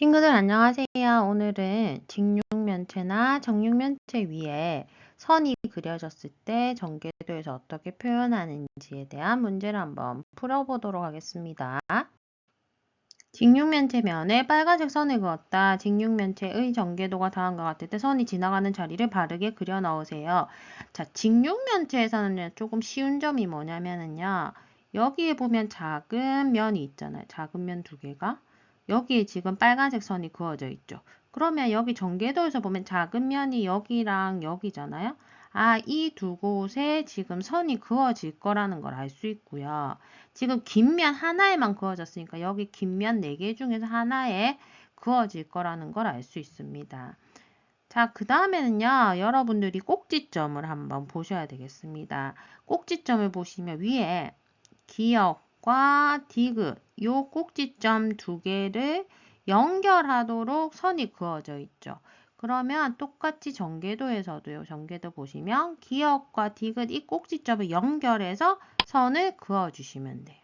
친구들 안녕하세요. 오늘은 직육면체나 정육면체 위에 선이 그려졌을 때 전개도에서 어떻게 표현하는지에 대한 문제를 한번 풀어보도록 하겠습니다. 직육면체면에 빨간색 선을 그었다. 직육면체의 전개도가 다음과 같을 때 선이 지나가는 자리를 바르게 그려 넣으세요. 자, 직육면체에서는 조금 쉬운 점이 뭐냐면은요. 여기에 보면 작은 면이 있잖아요. 작은 면 두 개가. 여기에 지금 빨간색 선이 그어져 있죠. 그러면 여기 전개도에서 보면 작은 면이 여기랑 여기잖아요. 아, 이 두 곳에 지금 선이 그어질 거라는 걸 알 수 있고요. 지금 긴 면 하나에만 그어졌으니까 여기 긴 면 네 개 중에서 하나에 그어질 거라는 걸 알 수 있습니다. 자, 그 다음에는요, 여러분들이 꼭지점을 한번 보셔야 되겠습니다. 꼭지점을 보시면 위에 기역과 디귿, 요 꼭지점 두 개를 연결하도록 선이 그어져 있죠. 그러면 똑같이 전개도에서도요. 전개도 보시면 기역과 디귿 이 꼭지점을 연결해서 선을 그어주시면 돼요.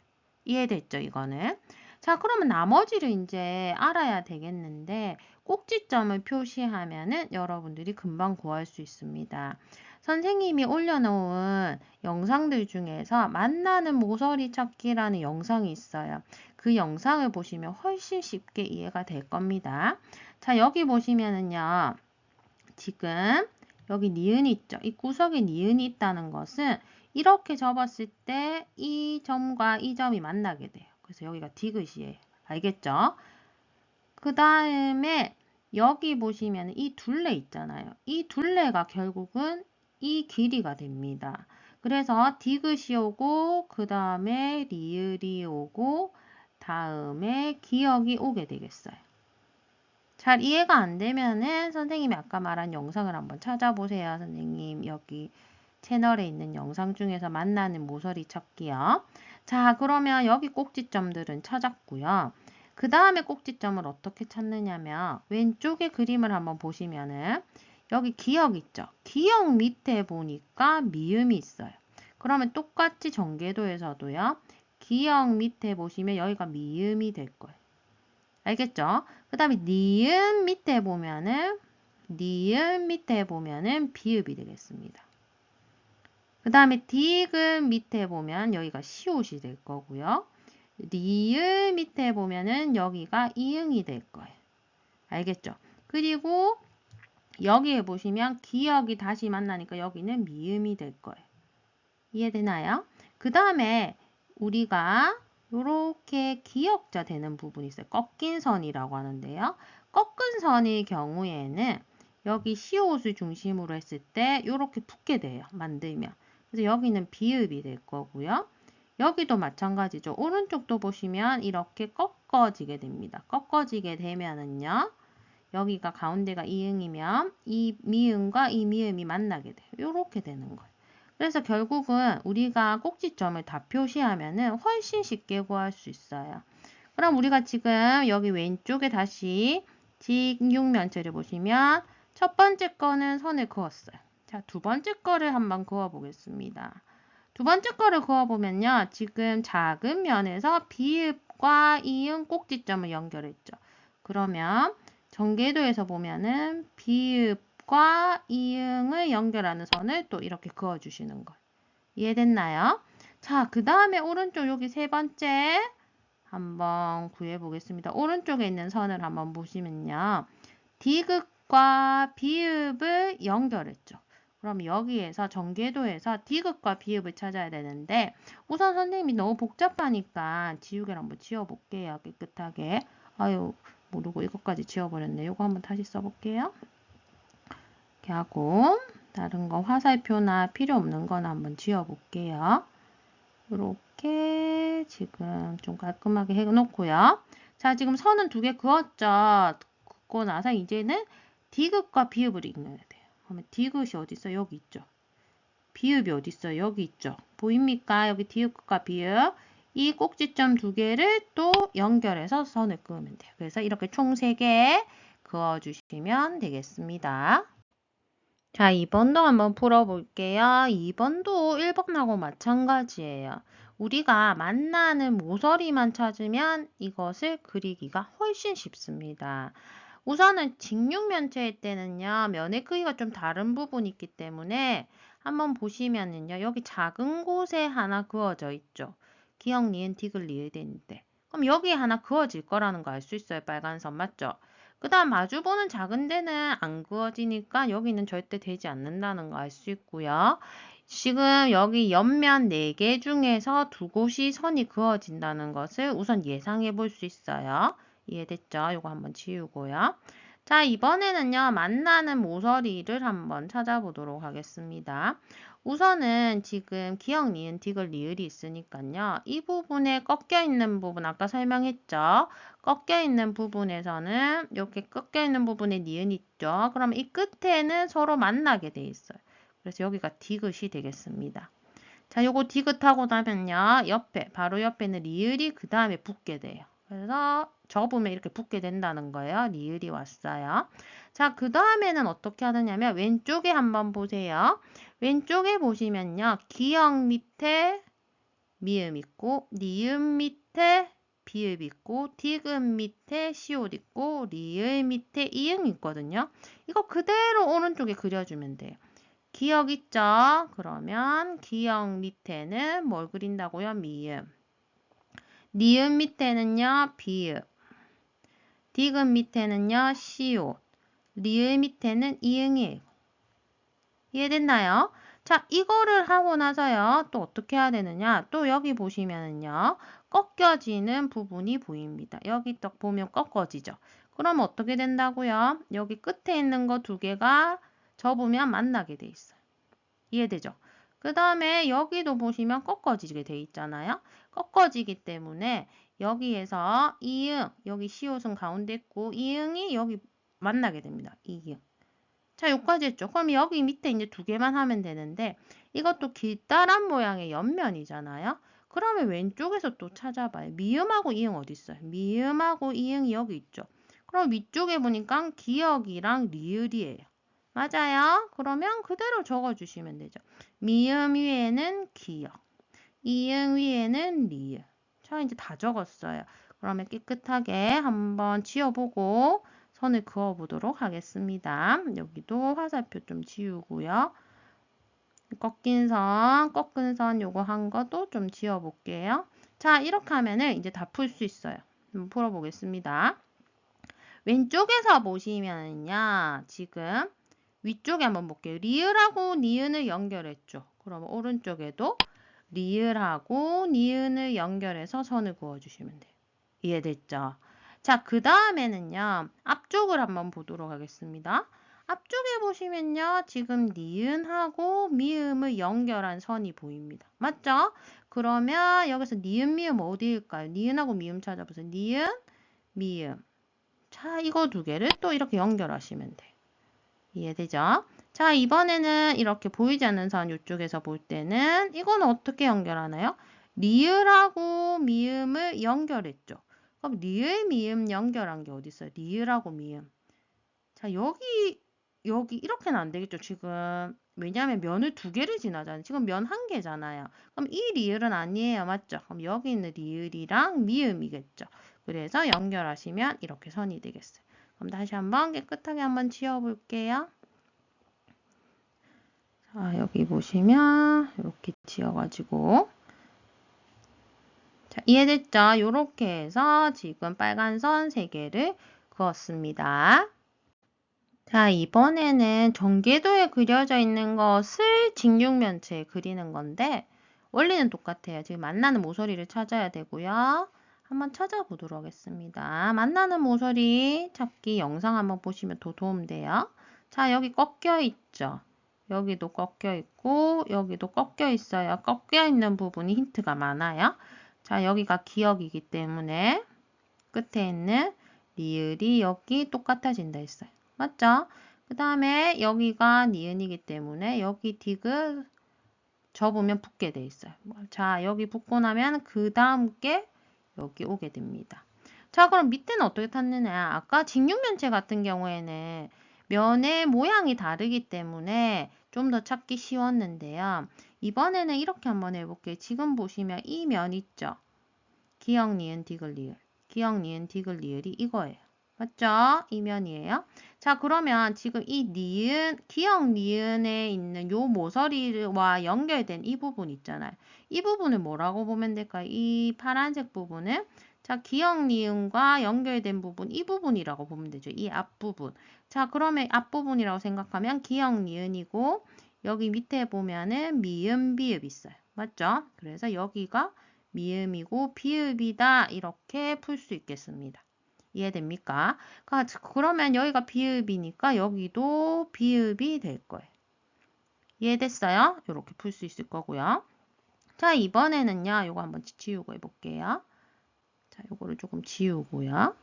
이해됐죠? 이거는. 자, 그러면 나머지를 이제 알아야 되겠는데 꼭지점을 표시하면은 여러분들이 금방 구할 수 있습니다. 선생님이 올려놓은 영상들 중에서 만나는 모서리 찾기라는 영상이 있어요. 그 영상을 보시면 훨씬 쉽게 이해가 될 겁니다. 자, 여기 보시면은요. 지금 여기 니은이 있죠. 이 구석에 니은이 있다는 것은 이렇게 접었을 때 이 점과 이 점이 만나게 돼요. 그래서 여기가 디귿이에요. 알겠죠? 그 다음에 여기 보시면 이 둘레 있잖아요. 이 둘레가 결국은 이 길이가 됩니다. 그래서 디귿이 오고 그 다음에 리을이 오고 다음에 기억이 오게 되겠어요. 잘 이해가 안 되면은 선생님이 아까 말한 영상을 한번 찾아보세요. 선생님 여기 채널에 있는 영상 중에서 만나는 모서리 찾기요. 자 그러면 여기 꼭지점들은 찾았고요. 그 다음에 꼭지점을 어떻게 찾느냐면 왼쪽에 그림을 한번 보시면은 여기 기역 있죠. 기역 밑에 보니까 미음이 있어요. 그러면 똑같이 전개도에서도요. 기역 밑에 보시면 여기가 미음이 될 거예요. 알겠죠? 그 다음에 니은 밑에 보면은 니은 밑에 보면은 비읍이 되겠습니다. 그 다음에 디귿 밑에 보면 여기가 시옷이 될 거고요. 리을 밑에 보면은 여기가 이응이 될 거예요. 알겠죠? 그리고 여기에 보시면 기역이 다시 만나니까 여기는 미음이 될 거예요. 이해되나요? 그 다음에 우리가 이렇게 기역자 되는 부분이 있어요. 꺾인 선이라고 하는데요. 꺾은 선의 경우에는 여기 시옷을 중심으로 했을 때 이렇게 붙게 돼요. 만들면. 그래서 여기는 비읍이 될 거고요. 여기도 마찬가지죠. 오른쪽도 보시면 이렇게 꺾어지게 됩니다. 꺾어지게 되면은요. 여기가 가운데가 이응이면 이 미음과 이 미음이 만나게 돼요. 이렇게 되는 거예요. 그래서 결국은 우리가 꼭지점을 다 표시하면은 훨씬 쉽게 구할 수 있어요. 그럼 우리가 지금 여기 왼쪽에 다시 직육면체를 보시면 첫 번째 거는 선을 그었어요. 자, 두 번째 거를 한번 그어 보겠습니다. 두 번째 거를 그어 보면요. 지금 작은 면에서 비읍과 이응 꼭지점을 연결했죠. 그러면 전개도에서 보면은 비읍 과 이응을 연결하는 선을 또 이렇게 그어주시는 거. 이해됐나요? 자, 그 다음에 오른쪽 여기 세 번째 한번 구해보겠습니다. 오른쪽에 있는 선을 한번 보시면요. 디귿과 비읍을 연결했죠. 그럼 여기에서 전개도에서 디귿과 비읍을 찾아야 되는데 우선 선생님이 너무 복잡하니까 지우개를 한번 지워볼게요. 깨끗하게. 아유 모르고 이것까지 지워버렸네. 이거 한번 다시 써볼게요. 이렇게 하고 다른 거 화살표나 필요 없는 거는 한번 지워볼게요. 이렇게 지금 좀 깔끔하게 해놓고요. 자, 지금 선은 두 개 그었죠. 긋고 나서 이제는 디귿과 비읍을 읽어야 돼요. 그러면 디귿이 어디 있어? 여기 있죠. 비읍이 어디 있어? 여기 있죠. 보입니까? 여기 디귿과 비읍. 이 꼭지점 두 개를 또 연결해서 선을 그으면 돼요. 그래서 이렇게 총 3개 그어주시면 되겠습니다. 자, 2번도 한번 풀어볼게요. 2번도 1번하고 마찬가지예요. 우리가 만나는 모서리만 찾으면 이것을 그리기가 훨씬 쉽습니다. 우선은 직육면체일 때는요, 면의 크기가 좀 다른 부분이 있기 때문에 한번 보시면은요, 여기 작은 곳에 하나 그어져 있죠. 기억, 니은, 디귿, 리을 되는데. 그럼 여기에 하나 그어질 거라는 거 알 수 있어요. 빨간 선 맞죠? 그 다음 마주보는 작은 데는 안 그어지니까 여기는 절대 되지 않는다는 거 알 수 있고요. 지금 여기 옆면 4개 중에서 두 곳이 선이 그어진다는 것을 우선 예상해 볼 수 있어요. 이해됐죠? 이거 한번 지우고요. 자, 이번에는요, 만나는 모서리를 한번 찾아보도록 하겠습니다. 우선은 지금 기억, 니은, 디귿, 리을이 있으니까요. 이 부분에 꺾여 있는 부분, 아까 설명했죠? 꺾여 있는 부분에서는 이렇게 꺾여 있는 부분에 니은 있죠? 그러면 이 끝에는 서로 만나게 돼 있어요. 그래서 여기가 디귿이 되겠습니다. 자, 요거 디귿하고 나면요. 옆에, 바로 옆에는 리을이 그 다음에 붙게 돼요. 그래서 접으면 이렇게 붙게 된다는 거예요. 리을이 왔어요. 자, 그 다음에는 어떻게 하느냐면 왼쪽에 한번 보세요. 왼쪽에 보시면요. 기역 밑에 미음 있고 니음 밑에 비읍 있고 디귿 밑에 시옷 있고 리을 밑에 이응 있거든요. 이거 그대로 오른쪽에 그려주면 돼요. 기억 있죠? 그러면 기억 밑에는 뭘 그린다고요? 미음. 니은 밑에는요, 비읍. 디귿 밑에는요, 시옷. 리을 밑에는 이응이에요. 이해됐나요? 자, 이거를 하고 나서요, 또 어떻게 해야 되느냐? 또 여기 보시면은요, 꺾여지는 부분이 보입니다. 여기 딱 보면 꺾어지죠. 그럼 어떻게 된다고요? 여기 끝에 있는 거 두 개가 접으면 만나게 돼 있어요. 이해되죠? 그 다음에 여기도 보시면 꺾어지게 돼 있잖아요. 꺾어지기 때문에 여기에서 이응, 여기 시옷은 가운데 있고 이응이 여기 만나게 됩니다. 이응. 자, 여기까지 했죠. 그럼 여기 밑에 이제 두 개만 하면 되는데 이것도 길다란 모양의 옆면이잖아요. 그러면 왼쪽에서 또 찾아봐요. 미음하고 이응 어디 있어요? 미음하고 이응이 여기 있죠. 그럼 위쪽에 보니까 기억이랑 리을이에요. 맞아요? 그러면 그대로 적어주시면 되죠. 미음 위에는 기억, 이응 위에는 리을. 자, 이제 다 적었어요. 그러면 깨끗하게 한번 지워보고 선을 그어보도록 하겠습니다. 여기도 화살표 좀 지우고요. 꺾인 선, 꺾은 선 요거 한 것도 좀 지워볼게요. 자, 이렇게 하면은 이제 다 풀 수 있어요. 한번 풀어보겠습니다. 왼쪽에서 보시면은요, 지금 위쪽에 한번 볼게요. 리을하고 니은을 연결했죠. 그러면 오른쪽에도 리을하고 니은을 연결해서 선을 그어주시면 돼요. 이해됐죠? 자, 그 다음에는요. 앞쪽을 한번 보도록 하겠습니다. 앞쪽에 보시면요. 지금 니은하고 미음을 연결한 선이 보입니다. 맞죠? 그러면 여기서 니은, 미음 어디일까요? 니은하고 미음 찾아보세요. 니은, 미음. 자, 이거 두 개를 또 이렇게 연결하시면 돼요. 이해되죠? 자, 이번에는 이렇게 보이지 않는 선 이쪽에서 볼 때는 이거는 어떻게 연결하나요? 리을하고 미음을 연결했죠. 그럼 리을, 미음 연결한 게 어디 있어요? 리을하고 미음. 자, 여기 여기 이렇게는 안 되겠죠. 지금 왜냐하면 면을 두 개를 지나잖아요. 지금 면 한 개잖아요. 그럼 이 리을은 아니에요. 맞죠? 그럼 여기 있는 리을이랑 미음이겠죠. 그래서 연결하시면 이렇게 선이 되겠어요. 그럼 다시 한번 깨끗하게 한번 지워볼게요. 자, 여기 보시면 이렇게 지워가지고 자, 이해됐죠? 이렇게 해서 지금 빨간 선 3개를 그었습니다. 자, 이번에는 전개도에 그려져 있는 것을 직육면체에 그리는 건데 원리는 똑같아요. 지금 만나는 모서리를 찾아야 되고요. 한번 찾아보도록 하겠습니다. 만나는 모서리 찾기 영상 한번 보시면 더 도움돼요. 자, 여기 꺾여 있죠. 여기도 꺾여 있고 여기도 꺾여 있어요. 꺾여 있는 부분이 힌트가 많아요. 자, 여기가 기억이기 때문에 끝에 있는 리을이 여기 똑같아진다 했어요. 맞죠? 그 다음에 여기가 니은이기 때문에 여기 디귿 접으면 붙게 돼 있어요. 자, 여기 붙고 나면 그 다음 게 여기 오게 됩니다. 자, 그럼 밑에는 어떻게 탔느냐? 아까 직육면체 같은 경우에는 면의 모양이 다르기 때문에 좀 더 찾기 쉬웠는데요. 이번에는 이렇게 한번 해볼게요. 지금 보시면 이 면 있죠? 기역, 니은, 디귿, 리을. 기역, 니은, 디귿, 리을이 이거예요. 맞죠? 이 면이에요. 자, 그러면 지금 이 니은, 기역 니은에 있는 요 모서리와 연결된 이 부분 있잖아요. 이 부분을 뭐라고 보면 될까요? 이 파란색 부분은 자, 기역 니은과 연결된 부분, 이 부분이라고 보면 되죠. 이 앞부분. 자, 그러면 앞부분이라고 생각하면 기역 니은이고, 여기 밑에 보면은 미음, 비읍 있어요. 맞죠? 그래서 여기가 미음이고 비읍이다. 이렇게 풀 수 있겠습니다. 이해됩니까? 그러면 여기가 비읍이니까 여기도 비읍이 될 거예요. 이해됐어요? 이렇게 풀 수 있을 거고요. 자, 이번에는요. 이거 한번 지우고 해볼게요. 자, 요거를 조금 지우고요.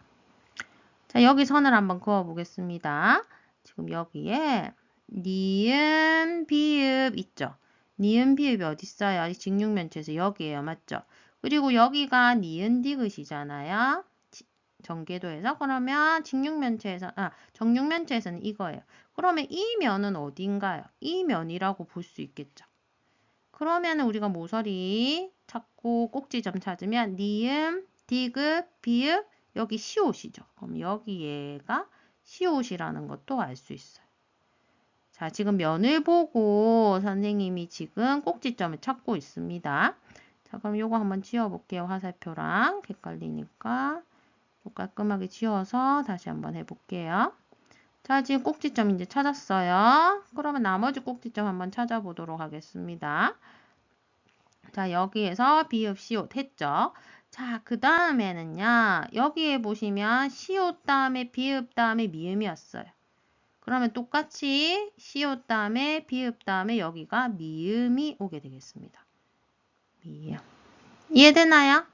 자, 여기 선을 한번 그어 보겠습니다. 지금 여기에 니은 비읍 있죠? 니은 비읍이 어디 있어요? 직육면체에서 여기에요. 맞죠? 그리고 여기가 니은 디귿이잖아요. 전개도에서 그러면 직육면체에서 아 정육면체에서는 이거예요. 그러면 이 면은 어딘가요? 이 면이라고 볼 수 있겠죠. 그러면 우리가 모서리 찾고 꼭지점 찾으면 니은 디귿, 비읍, 여기 시옷이죠. 그럼 여기에가 시옷이라는 것도 알 수 있어요. 자, 지금 면을 보고 선생님이 지금 꼭지점을 찾고 있습니다. 자, 그럼 요거 한번 지워볼게요. 화살표랑 헷갈리니까 좀 깔끔하게 지워서 다시 한번 해볼게요. 자, 지금 꼭지점 이제 찾았어요. 그러면 나머지 꼭지점 한번 찾아보도록 하겠습니다. 자, 여기에서 비읍 시옷 했죠. 자, 그 다음에는요. 여기에 보시면 시옷 다음에 비읍 다음에 미음이었어요. 그러면 똑같이 시옷 다음에 비읍 다음에 여기가 미음이 오게 되겠습니다. 미음. 이해되나요?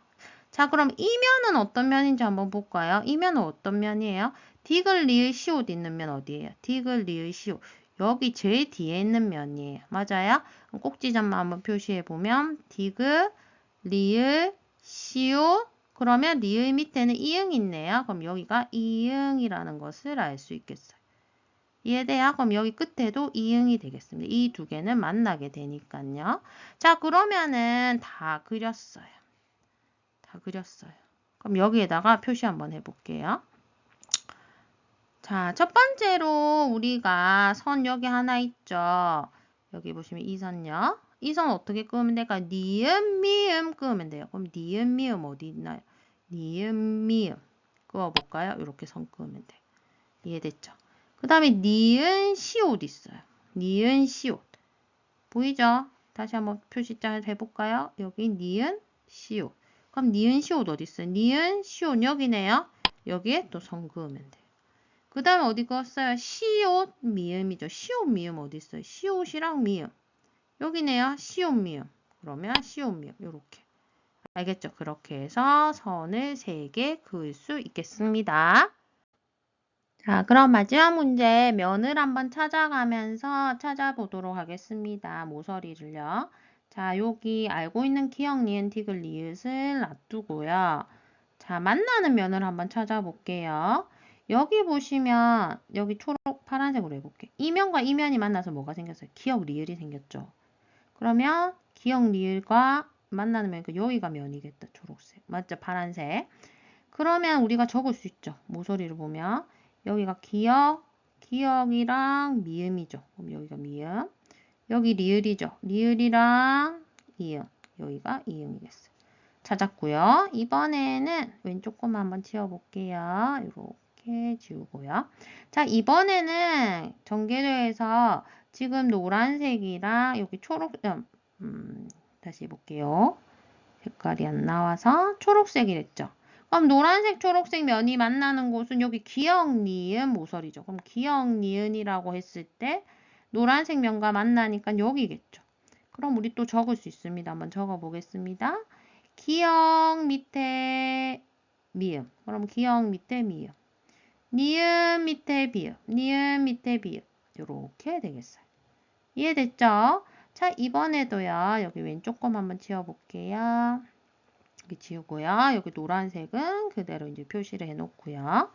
자, 그럼 이 면은 어떤 면인지 한번 볼까요? 이 면은 어떤 면이에요? 디귿, 리을, 시옷 있는 면 어디예요? 디귿, 리을, 시옷. 여기 제일 뒤에 있는 면이에요. 맞아요? 꼭지점만 한번 표시해 보면 디귿, 리을, 시옷 그러면 리을 밑에는 이응이 있네요. 그럼 여기가 이응이라는 것을 알 수 있겠어요. 이해돼요? 그럼 여기 끝에도 이응이 되겠습니다. 이 두 개는 만나게 되니까요. 자, 그러면은 다 그렸어요. 다 그렸어요. 그럼 여기에다가 표시 한번 해볼게요. 자, 첫 번째로 우리가 선 여기 하나 있죠. 여기 보시면 이 선요. 이 선 어떻게 끄면 될까? 니은, 미음 끄면 돼요. 그럼 니은, 미음 어디 있나요? 니은, 미음. 그어볼까요? 이렇게 선 끄면 돼요. 이해됐죠? 그 다음에 니은, 시옷 있어요. 니은, 시옷. 보이죠? 다시 한번 표시장을 해볼까요? 여기 니은, 시옷. 그럼 니은, 시옷 어디 있어요? 니은, 시옷 여기네요. 여기에 또 선 그으면 돼요. 그 다음에 어디 그었어요? 시옷, 미음이죠. 시옷, 미음 어디 있어요? 시옷이랑 미음. 여기네요. 시온미음. 그러면 시온미음. 이렇게. 알겠죠? 그렇게 해서 선을 3개 그을 수 있겠습니다. 자, 그럼 마지막 문제 면을 한번 찾아가면서 찾아보도록 하겠습니다. 모서리를요. 자, 여기 알고 있는 기억, 니은, 티글, 리읒을 놔두고요. 자, 만나는 면을 한번 찾아볼게요. 여기 보시면 여기 초록 파란색으로 해볼게요. 이 면과 이 면이 만나서 뭐가 생겼어요? 기억, 리을이 생겼죠. 그러면 기억 리을과 만나는 면, 그 여기가 면이겠다. 초록색. 맞죠? 파란색. 그러면 우리가 적을 수 있죠. 모서리를 보면. 여기가 기억, 기억이랑 미음이죠. 그럼 여기가 미음. 여기 리을이죠. 리을이랑 이음. 여기가 이음이겠어요. 찾았고요. 이번에는 왼쪽 것만 한번 지워볼게요. 이렇게 지우고요. 자, 이번에는 전개도에서 지금 노란색이랑 여기 초록, 음, 음, 다시 해볼게요. 색깔이 안 나와서 초록색이랬죠. 그럼 노란색, 초록색 면이 만나는 곳은 여기 기역, 니은, 모서리죠. 그럼 기역, 니은이라고 했을 때 노란색 면과 만나니까 여기겠죠. 그럼 우리 또 적을 수 있습니다. 한번 적어 보겠습니다. 기역 밑에 미음. 그럼 기역 밑에 미음. 니은 밑에 비음. 니은 밑에 비음. 이렇게 되겠어요. 이해됐죠? 자, 이번에도요. 여기 왼쪽 거 한번 지워볼게요. 여기 지우고요. 여기 노란색은 그대로 이제 표시를 해놓고요.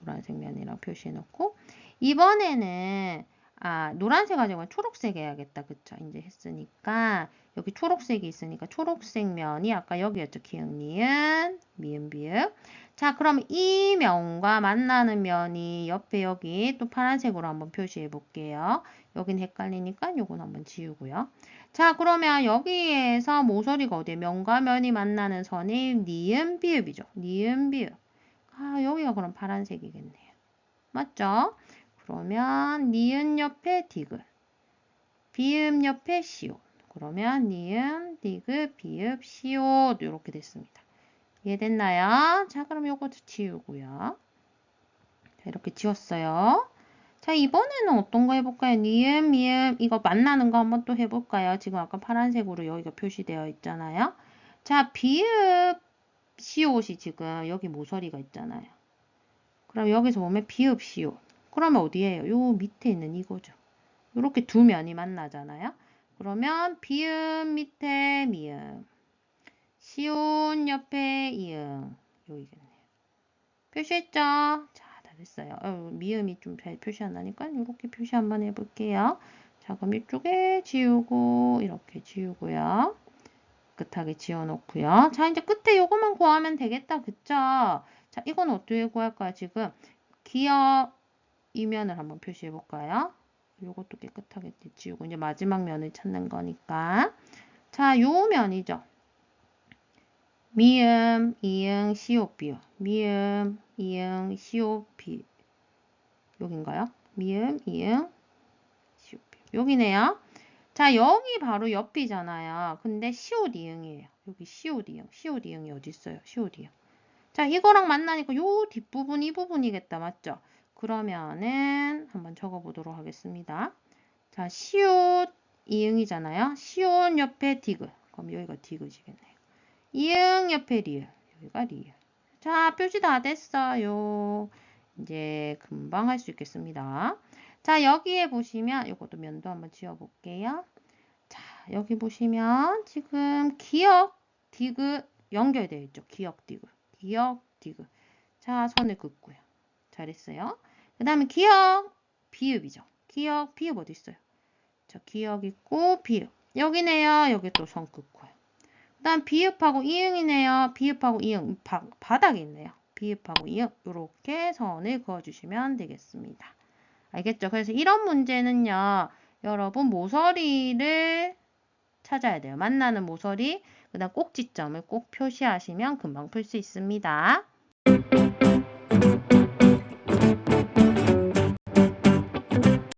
노란색 면이랑 표시해놓고 이번에는 아, 노란색 가지고 초록색 해야겠다. 그쵸? 이제 했으니까 여기 초록색이 있으니까 초록색 면이 아까 여기였죠. 기억, 니은, 미음, 비읍. 자, 그럼 이 면과 만나는 면이 옆에 여기 또 파란색으로 한번 표시해 볼게요. 여긴 헷갈리니까 요건 한번 지우고요. 자, 그러면 여기에서 모서리가 어디에 면과 면이 만나는 선이 니은, 비읍이죠. 니은, 비읍. 아, 여기가 그럼 파란색이겠네요. 맞죠? 그러면 니은 옆에 디귿, 비읍 옆에 시옷. 그러면 니은, 디귿, 비읍, 시옷 이렇게 됐습니다. 이해됐나요? 자, 그럼 요것도 지우고요. 자, 이렇게 지웠어요. 자, 이번에는 어떤 거 해볼까요? 니은, 미음, 이거 만나는 거 한번 또 해볼까요? 지금 아까 파란색으로 여기가 표시되어 있잖아요. 자, 비읍, 시옷이 지금 여기 모서리가 있잖아요. 그럼 여기서 보면 비읍, 시옷. 그러면 어디에요? 요 밑에 있는 이거죠. 이렇게 두 면이 만나잖아요. 그러면 비읍 밑에 미음, 시온 옆에 이음, 여기겠네요. 표시했죠? 자, 다 됐어요. 어, 미음이 좀 잘 표시 안 나니까 이렇게 표시 한번 해볼게요. 자, 그럼 이쪽에 지우고 이렇게 지우고요. 깨끗하게 지워놓고요. 자, 이제 끝에 요거만 구하면 되겠다. 그쵸? 자, 이건 어떻게 구할까요? 지금 기억 이면을 한번 표시해 볼까요? 요것도 깨끗하게 지우고 이제 마지막 면을 찾는 거니까 자, 요 면이죠. 미음, 이응, 비읍. 미음, 이응, 비 여긴가요? 미음, 이응, 시옷, 비읍. 여기네요. 자, 여기 바로 옆이잖아요. 근데 시옷 이응이에요. 여기 시옷 이응. 시옷 이응이 어디 있어요? 시옷 이응. 자, 이거랑 만나니까 요 뒷부분 이 부분이겠다. 맞죠? 그러면은 한번 적어 보도록 하겠습니다. 자, 시옷 이응이잖아요. 시옷 옆에 디귿. 그럼 여기가 디귿이겠네요. 이응 옆에 리을. 여기가 리을. 자, 표시 다 됐어요. 이제 금방 할 수 있겠습니다. 자, 여기에 보시면 이것도 면도 한번 지워 볼게요. 자, 여기 보시면 지금 기억 디귿 연결되어 있죠. 기억 디귿. 기억 디귿. 자, 선을 긋고요. 잘했어요. 그 다음에 기억, 비읍이죠. 기억, 비읍 어디 있어요? 자, 기억 있고 비읍. 여기네요. 여기 또 선 긋고요. 그 다음 비읍하고 이응이네요. 비읍하고 이응. 바, 바닥에 있네요. 비읍하고 이응. 이렇게 선을 그어주시면 되겠습니다. 알겠죠? 그래서 이런 문제는요. 여러분 모서리를 찾아야 돼요. 만나는 모서리, 그 다음 꼭지점을 꼭 표시하시면 금방 풀 수 있습니다.